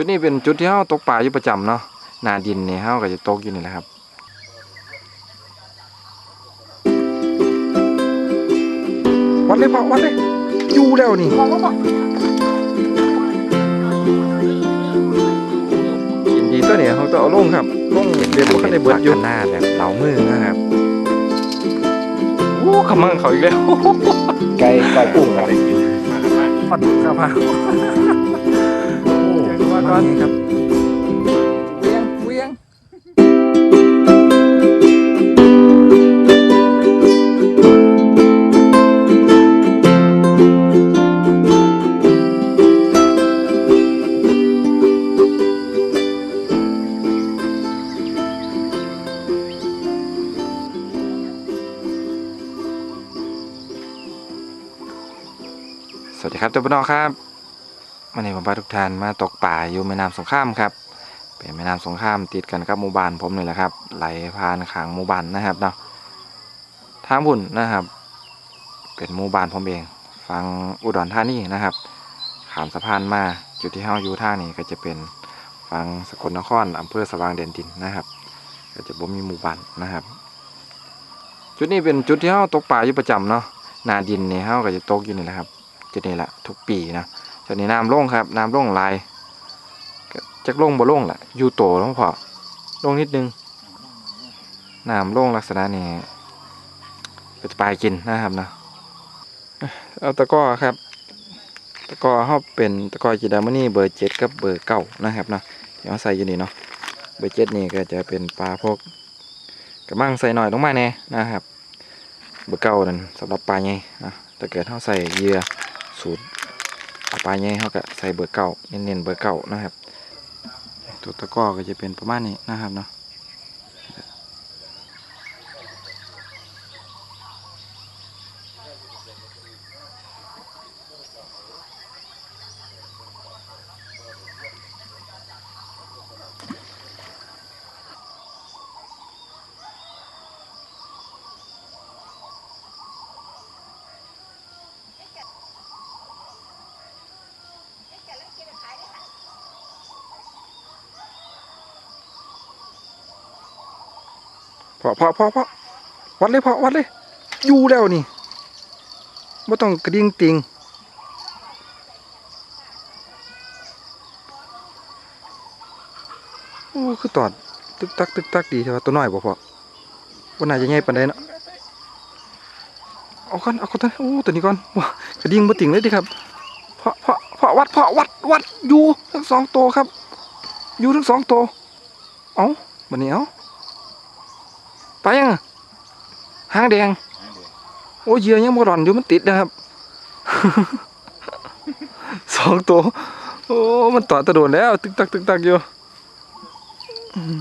จุดนี้เป็นจุดที่เฮาตกปลาอยู่ประจำเนาะหน้าดินนี่เฮาก็จะตกอยู่นี่แหละครับวัดเลยพ่อวัดเลยอยู่แล้วนี่กินดีตัวเนี่ยเขาต้องเอาลงครับลงเด็ดบ่คันได้เบิดอยู่หน้าแบบเหลามือนะครับโอ้ขมังเขาอีกแล้วไก่ไก่กุ้งครับปัดกระเพราโอ้ ว่าตอนนี้ครับเวียงเวียงสวัสดีครับเจ้าพี่น้องครับ วันนี้ผมพาทุกท่านมาตกป่าอยู่แม่น้ำสงครามครับ เป็นแม่น้ำสงครามติดกันกับหมู่บ้านผมนี่แหละครับ ไหลผ่านขางหมู่บ้านนะครับเนาะทางบุญนะครับ เป็นหมู่บ้านผมเองฟังอุดรธานีนะครับขามสะพานมาจุดที่เฮาอยู่ท่างนี้ก็จะเป็นฟังสกลนครอำเภอสว่างเด่นดินนะครับ ก็จะบ่มีหมู่บ้านนะครับ จุดนี้เป็นจุดที่เฮาตกป่าอยู่ประจำเนาะนาดินนี่เฮาก็จะตกอยู่นี่แหละครับจุดนี้แหละทุกปีนะ จุดนี้น้ำลงครับน้ำลงลายจักลงบ่ลงแหละอยู่โตลงพอลงนิดนึงน้ำลงลักษณะนี้ก็จะปลายกินนะครับนะเอาตะก้อครับ ตะก้อเขาเป็นตะก้อจีดามนี่เบอร์เจ็ดกับเบอร์เก้านะครับเนาะที่เขาใส่อยู่นี่เนาะเบอร์เจ็ดนี่ก็จะเป็นปลาพวกกระมังใส่หน่อยลงมาแน่นะครับ เบอร์เก้านั่นสำหรับปลาใหญ่นะถ้าเกิดเขาใส่เยื่อสูตร ปลาใหญ่เขาก็ใส่เบอร์เก่าเน้นๆเบอร์เก่านะครับ ตัวตะก้อก็จะเป็นประมาณนี้นะครับเนาะ พอพอพอพอวัดเลยพอวัดเลย อยู่แล้วนี่ไม่ต้องกระดิ่งติงโอ้คือตอดตึกตักตึกตักดีใช่ปะตัวน้อยบ่พอว่าน่าจะใหญ่ปานใดเนาะเอาก่อนเอาก่อนโอ้ตัวนี้ก่อนว้ากระดิ่งบ่ติงเลยดิครับเพาะเพาะเพาะวัดเพาะวัดวัดอยู่ทั้งสองตัวครับ อยู่ทั้งสองตัวเอ้าบัดนี้เอ้า ไปยังอะหางแดง โอ้ยเหยื่อยังบ่ร่อนอยู่มันติดนะครับ สองตัว โอ้ มันต่อตะโดนแล้ว ตึกตักตึกตักอยู่อืม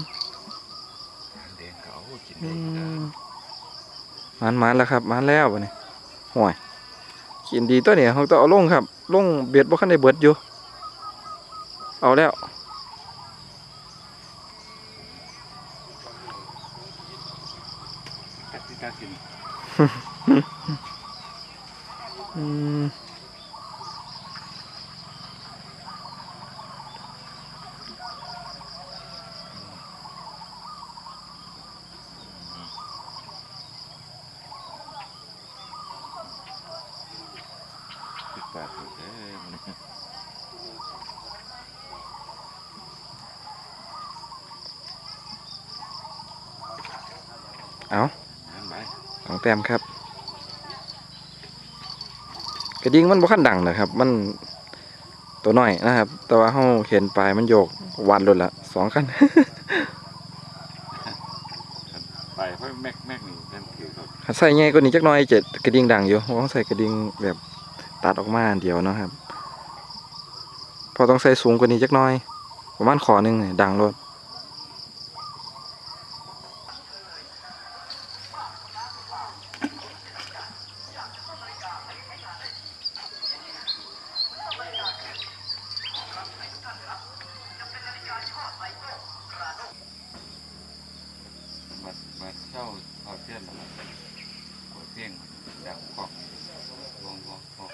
อืมมันมันแล้วครับมันแล้วบัดนี้ห่วยกินดีตัวเนี่ยเขาต้องเอาลงครับ ลงเบ็ดบ่คันได้เบิดอยู่ เอาแล้ว กัดที่กากิน อืม ติดปากอยู่เด้อมันเอานั่นไปสองแต้มครับ กระดิ่งมันบ่คันดังนะครับ มันตัวน้อยนะครับ แต่ว่าเฮาเห็นปลายมันโยกวันหลุดละสองคันไปเพราะแม็กแม็กนี่นั่นคือเขาถ้าใส่ใหญ่กว่านี้จักหน่อยจะกระดิ่งดังอยู่เพราะว่าใส่กระดิ่งแบบ ตัดออกมาเดียวเนาะครับ พอต้องใส่สูงกว่านี้จักน้อย ประมาณขอหนึงเนี่ยดังรถ มามาเช่าทอดเทียนมาหัวเทียงดังกอกวงวงวงของ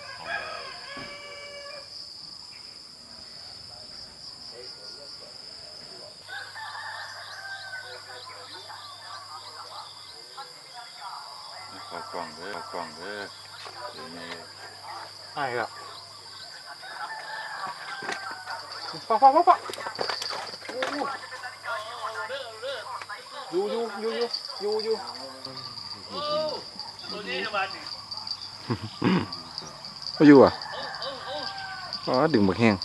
เข้า กล่องเด้อเข้ากล่องเด้อเดี๋ยวนี้ใช่ครับฟังฟังฟังฟังอยู่อยู่อยู่อยู่อยู่อยู่บ่อยู่อะอ๋อดึงบักแห้ง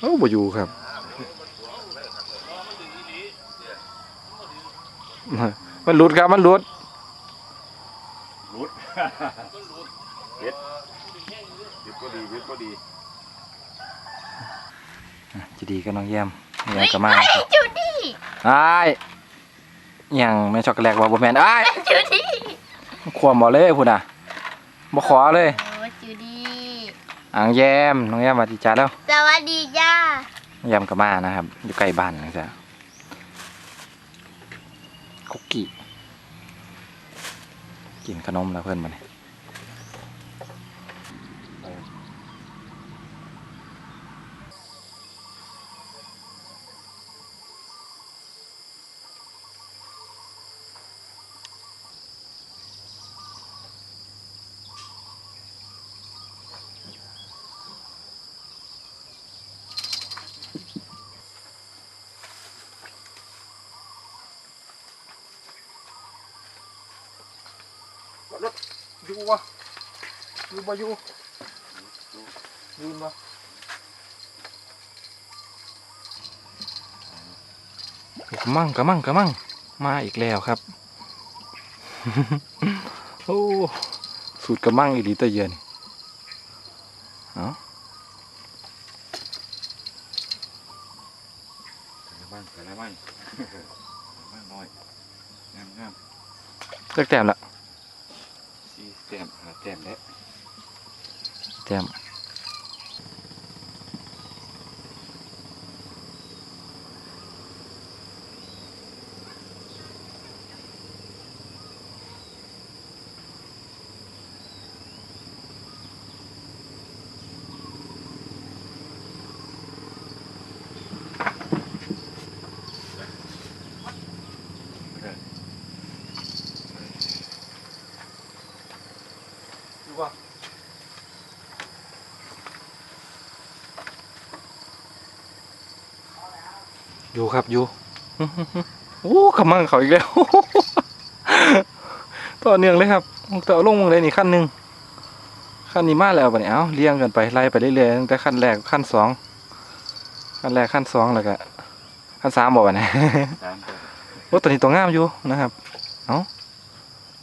เอ้าบ่อยู่ครับมันหลุดครับมันหลุด รุดเว็ดวิดก็ดีวิดก็ดีจะดีก็น้องแย้มแย้มก็มาจูดี้อ้ยังแม่ช็อกโกแลตว่าบ่แม่นอ้จูดี้ความบ่เลยพุ่นน่ะบ่ขอเลยจูดี้อ่างแยมน้องแย้มมาดีจ้าแล้วสวัสดีจ้าแยมก็มานะครับ อยู่ใกล้บ้านนะจ๊ะคุกกี้ กินขนมแล้วเพื่อนมาเนี่ย รถ อยู่วะอยู่บ่อยู่ยืนบ่กระมังกระมังกระมังมาอีกแล้วครับ โอ้สูตรกระมังอีหลีตะเยือนเอ้าใส่บ้างใส่อะไรบ้างบ้างน้อยงามงามเลิกแต้มละสี่ แต้มหาแต้มแล้วแต้ม อยู่ครับอยู่โอ้ขมังเขาอีกแล้วต่อเนื่องเลยครับต่อลงมึงเลยนี่ขั้นหนึ่งขั้นนี้มาแล้วปะเนี่ยเอ้าเรียงกันไปไล่ไปเรื่อยๆตั้งแต่ขั้นแรกขั้นสองขั้นแรกขั้นสองแล้วก็ขั้นสามบอกว่านะสามแต้มโอ้ตัวนี้ตัวงามอยู่นะครับเอ้า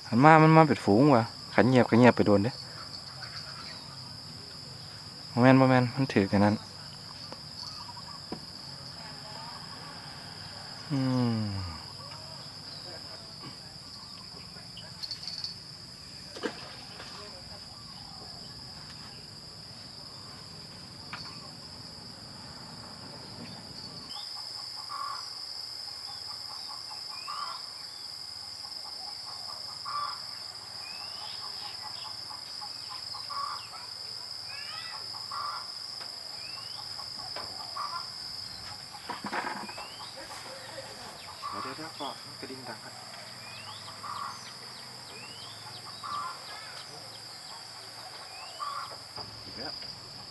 หันมามันมาเป็นฝูงว่ะขันเงียบก็เงียบไปโดนเด้โมแมนโมแมนมันถือกันนั้น อืม เดี๋ยวเดี๋ยวก็กระดิ่งดังครับ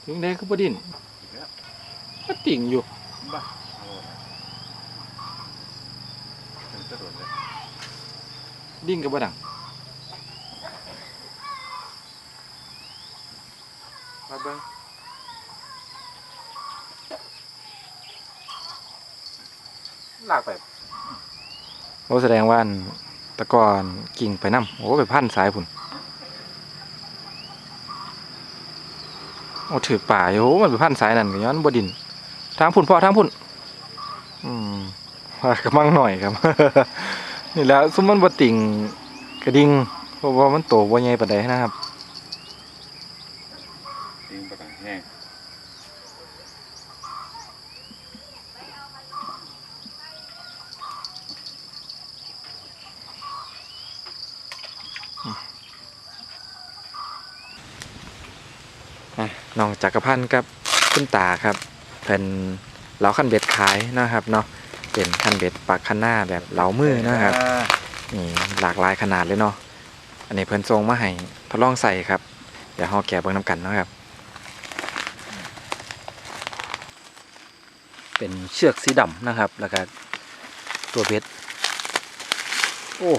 ถึง โอ้ถึงจะโดนเลยดิ่งกับบ่ดังมาแสดงว่าตะกอนกิ่งไปน้ำโอ้ไปพันสายผุนโอ้ถือป่ายโอ้มันไปพันสายนั่นย้อนบดินทางผุนพ่อทางผุนอืมว่ากำลังหน่อยครับ นี่แล้วซุมมันบดติ่งกระดิ่งเพราะว่ามันโตบ่ใหญ่ปะได้นะครับ ยิงประกันแห้ง อะน้อง จักรพันธ์กับคุณตาครับเพิ่นเหลาขั้นเบ็ดขายนะครับเนาะเป็นขั้นเบ็ดปากขั้นหน้าแบบเหลามือนะครับนี่หลากหลายขนาดเลยเนาะอันนี้เพิ่นทรงมาให้ทดลองใส่ครับ เดี๋ยวเฮาแกะเบิ่งน้ำกันเนาะครับ เป็นเชือกสีดำนะครับ แล้วก็ตัวเบ็ดโอ้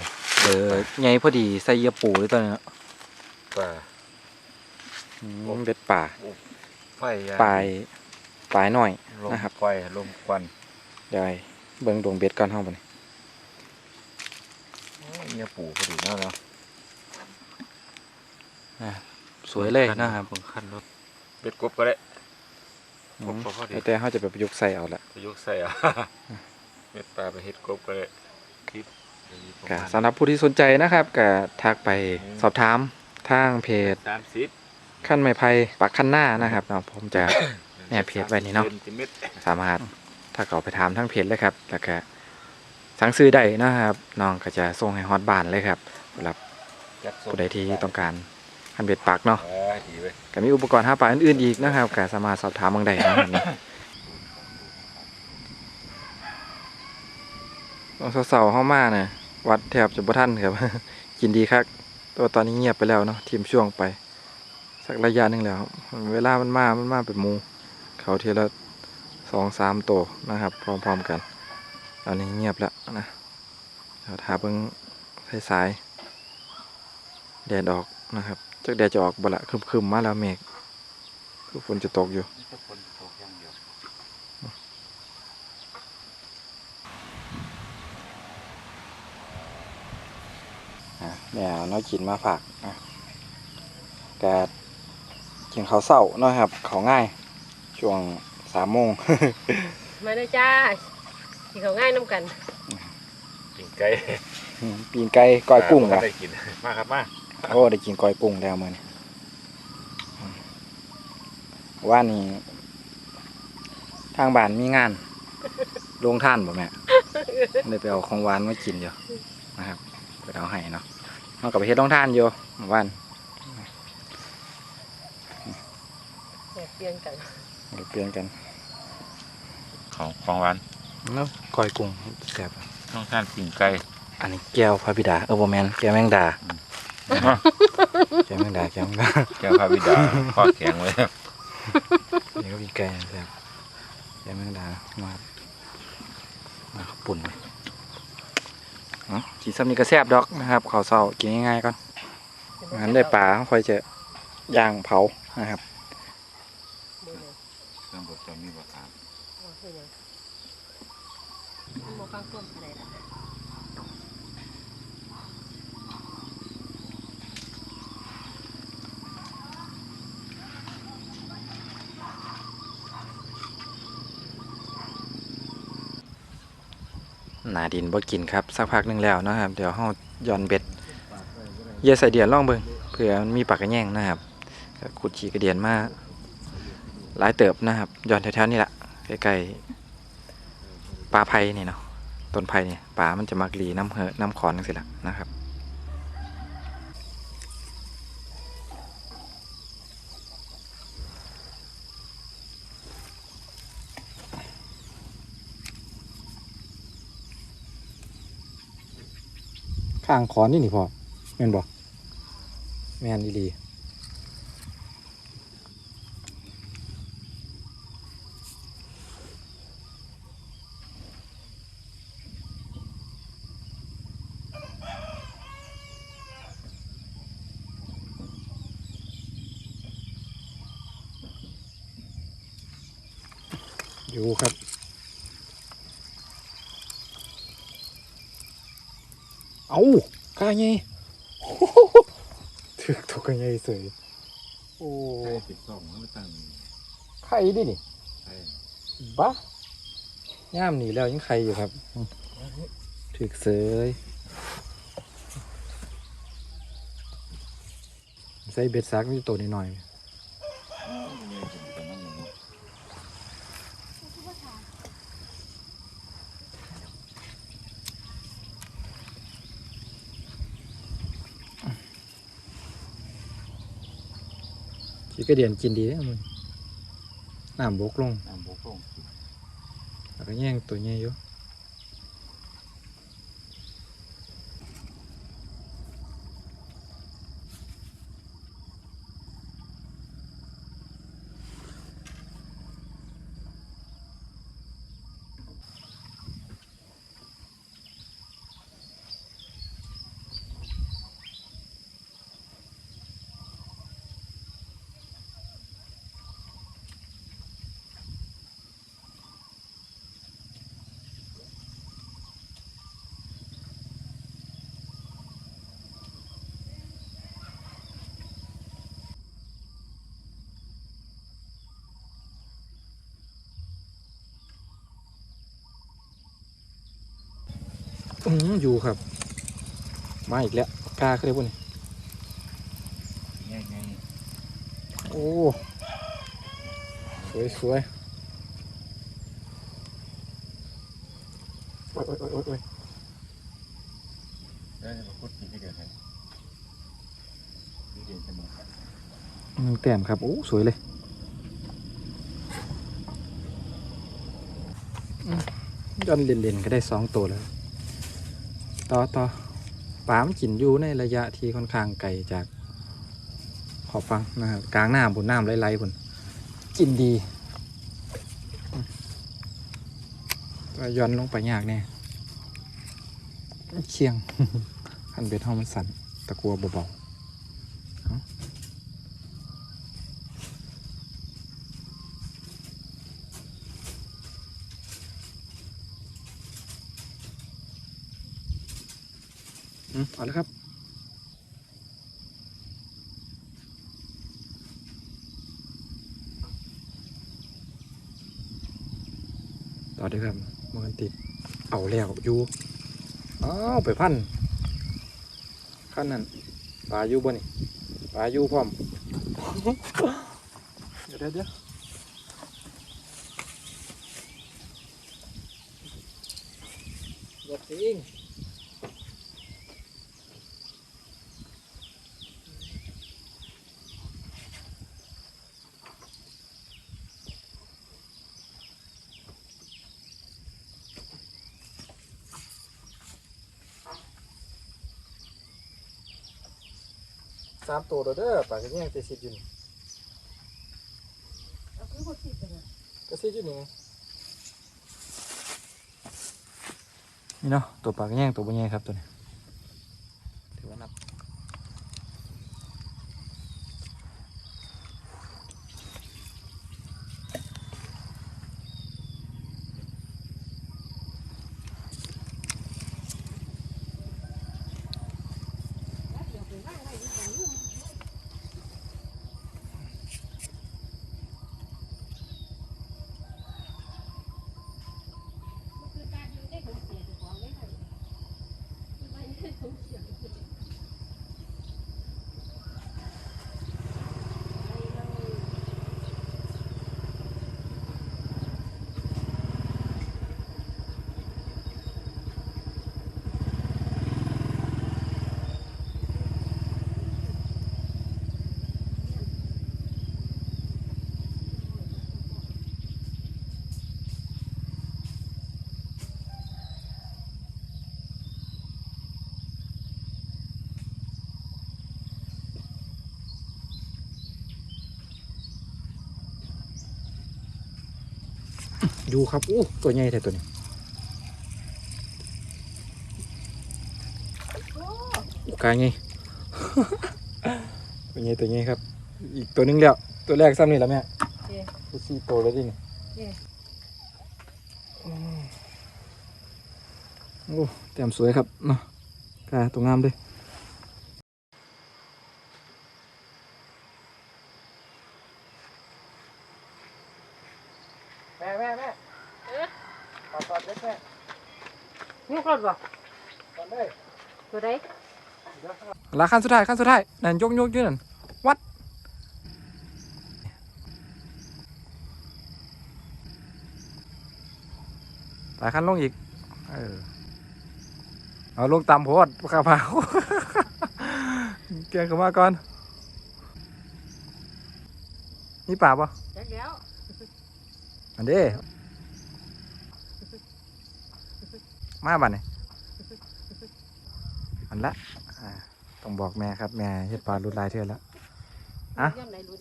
เออใหญ่พอดีใส่เหยาปูเลยตัวนี้เนาะป่าอืมเบ็ดป่า ไฟยปลายปลายหน่อยลมนะครับ ไฟลมควันเดี๋ยวให้เบิ่งดวงเบ็ดก่อนเฮาบัดนี้โอ้ยเนี่ยปู่พอดีแล้วเนาะสวยเลยนะครับผมขั้นรถเบ็ดกบก็ได้ อืผมมพอดี แต่เฮาจะไปประยุกต์ใส่เอาละประยุกต์ใส่อะ เบ็ดปลาไปเฮ็ดกบก็ได้คลิปจะมีประก็มาณสำหรับผู้ที่สนใจนะครับก็ทักไปสอบถามทางเพจสามสิบ ขั้นไม้ไผ่ปักขั้นหน้านะครับเนาะผมจะแอบเพจไว้นี่เนาะสามารถถ้าเขาไปถามทั้งเพจเลยครับ แล้วก็สั่งซื้อได้นะครับน้องก็จะส่งให้ฮอตบ้านเลยครับสำหรับผู้ใดที่ต้องการคันเบ็ดปักเนาะก็มีอุปกรณ์ห้าปลาอื่นๆอีกนะครับก็สามารถสอบถามเมืองใดนะครับนี่ตอนเสาๆเข้ามาเนี่ยวัดแทบจะบ่ทันครับกินดีครับตัวตอนนี้เงียบไปแล้วเนาะทีมช่วงไป สักระยะหนึ่งแล้วครับเวลามันมามันมาเป็นหมู เขาทีละสองสามตัวนะครับ พร้อมๆกัน ตอนนี้เงียบแล้วนะเดี๋ยวทาเบิ่งสายๆแดดออกนะครับจากแดดจะออกบ่ละครึมๆมาแล้วเมฆคือฝนจะตกอยู่นี่ก็ฝนตกอย่างเดียวอะแม่เอาน้อยกินมาฝากนะแก กินข้าวเศร้าเนาะครับเขาวง่ายช่วงสามโมง มาเลยจ้าขี่เขาง่ายน้ำกันกินไก่ปีนไก่ก้อยกุ้งครัว่ะได้กินมาครับมาโอ้ได้กินก้อยกุ้งแล้วมื้อนี้อืมว่านี่ทางบ้านมีงานโรงท่านบ่แม่เลยไปเอาของหวานมากินอยู่นะครับไปเอาให้เนาะเอากลับไปเฮ็ดโรงท่านอยู่เมื่อวาน แอบเปลี่ยนกันเดี๋ยวเปลี่ยนกันของของหวานแล้วก้อยกุ้งแซ่บต้องท่านกินไก่อันนี้แก้วพระบิดาเออบ่แม่นแก้วแมงดาแก้วแมงดาแก้วแมงดาแก้วพระบิดาข้อแข็งไว้นี่ก็มีไก่แซ่บแก้วแมงดามามาข้าวปุ่นเลยเนาะกินซ้ำนี้ก็แซ่บดอกนะครับข้าวเช้ากินง่ายๆก่อนงั้นได้ปลาค่อยจะย่างเผานะครับ เดี๋ยวนะ เครื่องบดจะมีประกาศ เอาคือหยัง บ่ฟังความอะไรล่ะหนาดินบ่กินครับสักพักหนึงแล้วนะครับ เดี๋ยวเฮาย้อนเบ็ดเยื่อใส่เดียนล่องเบิ่งเผื่อมันมีปากกระแยงนะครับขุดขีกระเดียนมาหลายเติบนะครับย้อนแถวๆนี่แหละใกล้ๆปลาไผ่นี่เนาะ ต้นไผ่เนี่ยปลามันจะมักหลีน้ำเหอะน้ำขอนจังซี่ล่ะนะครับข้างขอนนี่นี่พอแม่นบ่แม่นอีห อยู่ครับเอากาไงถึกทุกกาไงเสยโอ้ติดสองไม่ตั้งไข่ดินี่ไอ้บ้าย่ามหนีแล้วยังไข่อยู่ครับถึกเสยใส่เบ็ดซักมีตัวนิดหน่อย ขี้กระเดียนกินดีนะมึงน้ำบกลงน้ำบกลงแล้วก็แย่งตัวใหญ่อยู่ อืมอยู่ครับ มาอีกแล้วกล้าขึ้นได้ปุ่นง่ายง่ายโอ้สวยสวยโอ้ยโอ้ยโอ้ยโอ้ยแล้วจะมาพูดกินที่เดียวกันที่เดียวเสมอกันหนึ่งแต้มครับ โอ้ สวยเลยอืมย้อนเล่นๆก็ได้สองตัวแล้ว ต่อต่อปลามันกินอยู่ในระยะที่ค่อนข้างไกลจากขอบฟังนะครับกลางน้ำบนน้ำไหลๆบนกินดีก็ย้อนลงไปยากแน่เคียงขันเบ็ดห้องมันสั่นตะกัวเบาๆเอาอืม เอาเลยครับ ต่อด้วยครับมันติด เอาแล้วอยู่อ้าวไปพันขั้นนั้นปลาอยู่บ่นี่ปลาอยู่พร้อม เดี๋ยวเดี๋ยวเดี๋ยวอย่าทิ้ง สามตัวแล้วเด้อปลากระเนียงเตสิดอยู่นี่เอาคือบ่สิบเลยกระซิบอยู่นี่ไงนี่เนาะตัวปลากระแยงตัวบนแยงครับตัวนี้ อยู่ครับอู้ตัวใหญ่แต่ตัวนี้อู้กายไงตัวใหญ่ตัวใหญ่ครับ อีกตัวหนึงแล้วตัวแรกซ้ำนี่แล้วแม่เย้ตัวสี่ตัวแล้วดินี่เย้อืมโอ้แต้มสวยครับเนาะกาตัวงามเลยแม่แม่แม่ เอ๊ะ ตอนตอนเล็กแม่ งูกรดบ่ ตอนเลย ตัวใด ลาขั้นสุดท้ายขั้นสุดท้ายนั่นยกยกอยืนนั่นวัดหลายขั้นลงอีก เออเอาลงต่ำโพดข้าพาเกียงเข้ามาก่อน นี่ป่าปะจักแล้วอันเด้มาบัดนี่อันละอ่า ต้องบอกแม่ครับแม่เฮ็ดปลาลุดลายเทือแล้วอะย่ำไหนรุด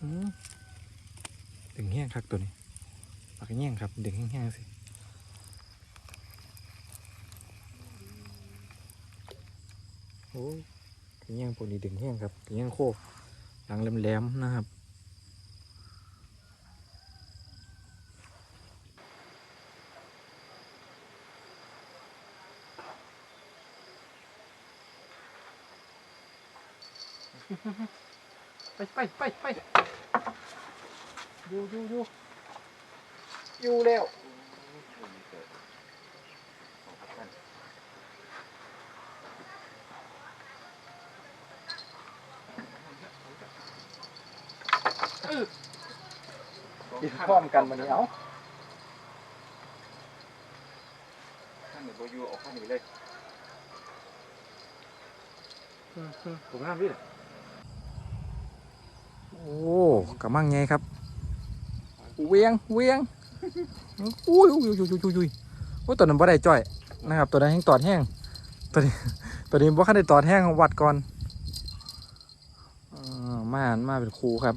ดึงแห้งครับตัวนี้ปากแห้งครับดึงแห้งๆสิโอ้ยแง่งพวกนี้ดึงแห้งครับแห้งโคกหลังแหลมๆนะครับ ไปไปไปไปอยู่อยู่อยู่อยู่แล้วดิน พร้อมกันมานี้เอาท่านหนึ่งโบอยูออกข้างนี้เลยถูกงามพี่โอ้กำมังไงครับ เวียงเวียงอุ้ยอุ้ยอุ้ยอุ้ยอุ้ยอุ้ยโอ้ยตัวนั้นบ่ได้จ่อยนะครับ ตัวนั้นแห้งตอดแห้งตัวนี้ตัวนี้บ่คันได้ตอดแห้งวัดก่อนอ่ามามาเป็นครูครับ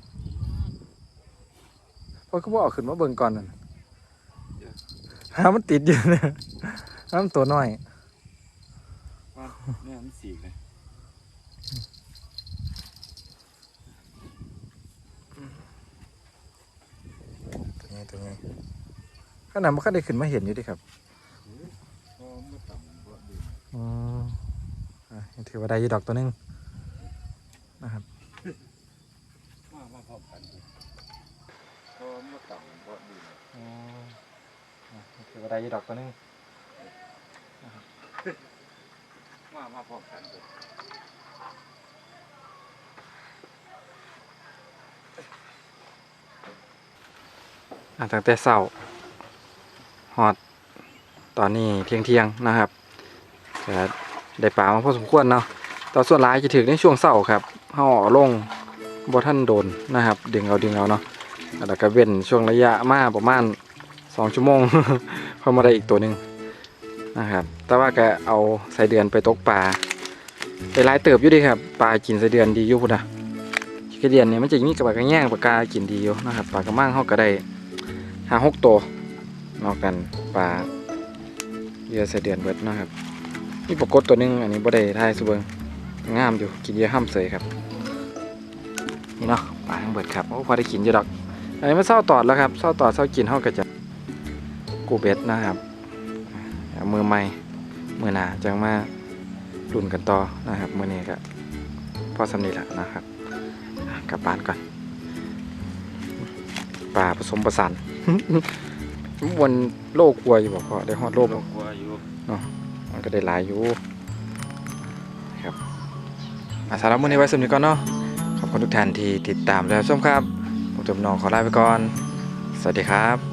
เพราะก็บ่เอาขึ้นมาเบิ่งก่อนนั่นหามันติดอยู่เนี่ยหามันตัวน้อยว่าเนี่ยมันสีกเลยตัวนี้ตัวนี้ขนาดมันก็ได้ขึ้นมาเห็นอยู่ดิครับก็ไม่ต่ำก็ดีอ๋ออะยังถือว่าได้อยี่ดอกตัวหนึงนะครับมามาพร้อมกันเลยก็ไม่ ต่ำก็ดีอ๋ออะยังถือว่าได้ดอกตัวนึงมามาพร้อมกันเลยอะตั้งแต่เช้าฮอดตอนนี้เที่ยงเที่ยงนะครับได้ปลามาพอสมควรเนาะแตอนส่วนหลายจะถึงในช่วงเช้าครับเฮาเอลงบ่ท่านโดนนะครับ ดึงเอาดึงเอาเนาะ แล้วก็เว้นช่วงระยะมาประมาณสองชั่วโมงเพอมาได้อีกตัวหนึ่งนะครับ แต่ว่าก็เอาใส่เดือนไปตกปลาไปหลายเติบอยู่ดีครับปลากินใส่เดือนดีอยู่พุ่นนะขี้เดือนเนี่ยมันจะมีกับปลากระแยงปลากากินดีอยู่นะครับปลากระมังเขาก็ได้ห้าหกตัวนอกกันปลาเยื่อใส่เดือนเบิดนะครับมีปลากดตัวหนึงอันนี้บ่ได้ทายสุเบิงงามอยู่กินเยื่อห้ามเสยครับนี่เนาะปลาทั้งเบิดครับโอ้พอได้กินอยู่ดอก อันนี้มันเศร้าตอดแล้วครับเศร้าตอดเศร้ากินเขาก็จะกูเบ็ดนะครับเอามือใหม่มือหนาจังมาลุ่นกันต่อนะครับมือนี้ก็พอสำนีละนะครับอะกลับบ้านก่อนปลาผสมประสานวันโลกกลัวอยู่บอกพอได้ฮอดโลกโลบ่กว่าอยู่มันก็ได้หลายอยู่ครับอาสารับมือนี้ไว้สำนีก่อนเนาะขอบคุณทุกท่านที่ติดตามและรับชมครับ ผมจำนองขอลาไปก่อน สวัสดีครับ